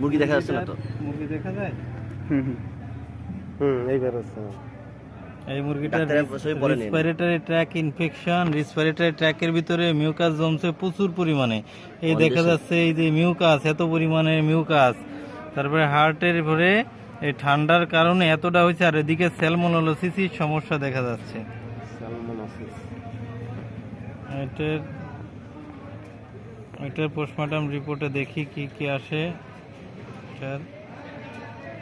মুরগি দেখা যাচ্ছে না তো? মুরগি দেখা যায়? হুম এইবার হচ্ছে। এই বলেনি। রেসপিরেটরি ট্র্যাক ইনফেকশন রেসপিরেটরি ট্র্যাকের ভিতরে মিউকাস জমছে প্রচুর পরিমাণে। এই দেখা যাচ্ছে এই যে মিউকাস এত পরিমাণে মিউকাস তারপরে হার্টের ভরে এই ঠান্ডার কারণে এতটা হয়েছে আর এদিকে স্যালমোনোলোসিসির সমস্যা দেখা যাচ্ছে। স্যালমোনাসিস এটার এটার পোস্টমর্টম রিপোর্টে দেখি কি কি আসে। এটার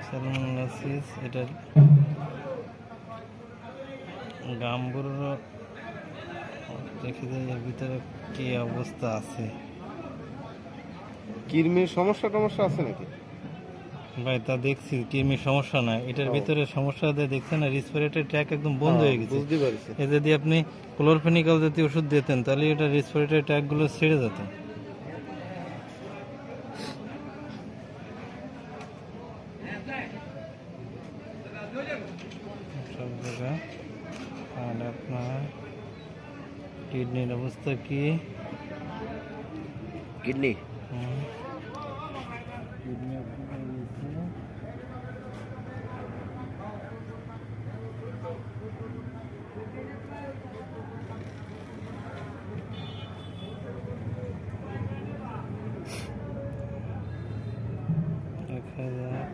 স্যালমোনোলাইসিস এটার গাম্বুর দেখি যে এর ভিতরে কি অবস্থা আছে। কিরমির সমস্যা টমস্যা আছে নাকি? ভাই তা দেখছি কিরমির সমস্যা নাই এটার। ভিতরে সমস্যা দিয়ে দেখছেন না রেসপিরেটরি ট্র্যাক একদম বন্ধ হয়ে গেছে। বুঝতে পারছি। এ যদি আপনি ক্লোরফেনিক্যাল জাতীয় ওষুধ দিতেন তাহলে এটা রেসপিরেটরি ট্র্যাকগুলো ছেড়ে যেত সব জায়গায় আর আপনার কিডনির অবস্থা কি কিডনি হুম। কিডনি অবস্থা হয়েছে। দেখা যাক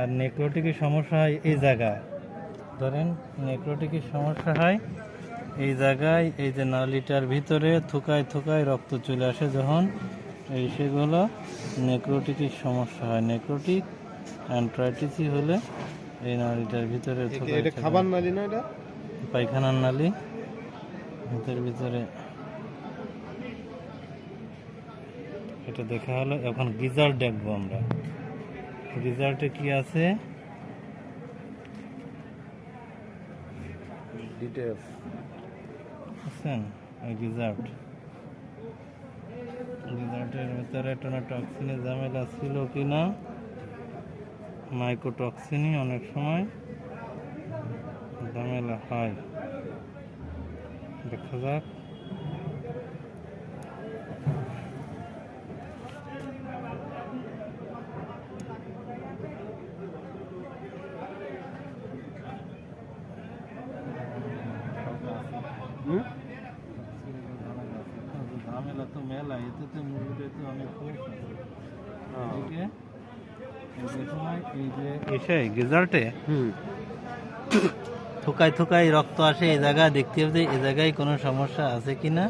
আর নেক্রোটিকের সমস্যা হয় এই জায়গায়। ধরেন নেক্রোটিকের সমস্যা হয় এই জায়গায় এই যে নালিটার ভিতরে থুকায় থুকায় রক্ত চলে আসে যখন এই সেগুলো নেক্রোটিকের সমস্যা হয়। নেক্রোটিক অ্যান্ট্রাইটিসই হলে এই নালিটার ভিতরে এটা খাবার নালি না এটা? পায়খানার নালি। ভিতর ভিতরে এটা দেখা হলো এখন গিজার দেখব আমরা। রিজাল্টে কি আছে? ডিটেলস বুঝছেন ওই রিজাল্ট রিজাল্টের ভিতরে টোনাটক্সিনের ঝামেলা ছিল কি না অনেক সময় ঝামেলা হয়। দেখা যাক হুম ঝামেলা তো মেলা এতে তো মুরগিটা তো অনেক সমস্যা এদিকে এই যে সময় এই যে এসে রেজাল্টে হুম। থুকাই থুকাই রক্ত আসে এই জায়গায় দেখতে হবে এই জায়গায় কোনো সমস্যা আছে কি না।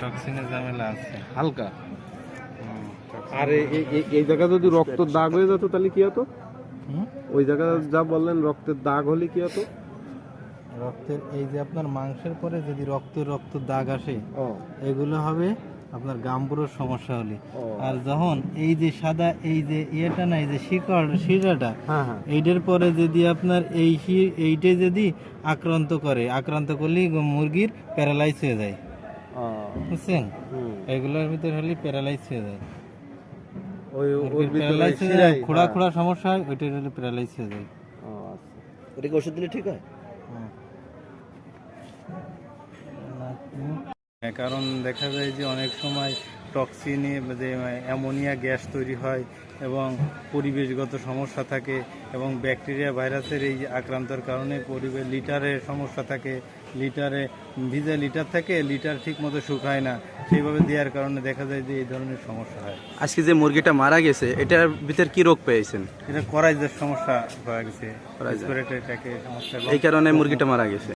টক্সিনের ঝামেলা আছে। হালকা। আর এই- জায়গা যদি রক্ত দাগ হয়ে যেত তাহলে কি হতো? হুম? ওই জায়গা যা বললেন রক্তের দাগ হলে কি হতো? রক্তের এই যে আপনার মাংসের পরে যদি রক্ত রক্ত দাগ আসে এগুলো হবে আপনার গাম্বুরোর সমস্যা হলে। আর যখন এই যে সাদা এই যে ইয়েটা না এই যে শিকড় শিরাটা হ্যাঁ হ্যাঁ। এইটার পরে যদি আপনার এই এইটে যদি আক্রান্ত করে আক্রান্ত করলেই গো- মুরগির প্যারালাইজ হয়ে যায়। বুঝছেন? এগুলোর ভিতরে হলে প্যারালাইজ হয়ে যায়। প্যারালাইজ হয়ে যায় খোড়া। খোড়া সমস্যা হয় ওইটার হলে প্যারালাইজ হয়ে যায়। আচ্ছা। ওটা কি ওষুধ দিলে ঠিক হয়? হ্যাঁ, কারণ দেখা যায় যে অনেক সময় টক্সিনে যে অ্যামোনিয়া গ্যাস তৈরি হয় এবং পরিবেশগত সমস্যা থাকে এবং ব্যাকটেরিয়া ভাইরাসের এই আক্রান্তর কারণে পরিবেশ লিটারে সমস্যা থাকে। লিটারে ভিজে লিটার থাকে লিটার ঠিক মতো শুকায় না। সেইভাবে দেওয়ার কারণে দেখা যায় যে এই ধরনের সমস্যা হয়। আজকে যে মুরগিটা মারা গেছে এটার ভিতরে কি রোগ পেয়েছেন? এটা করাইজের সমস্যা হয়ে গেছে। এই কারণে মুরগিটা মারা গেছে।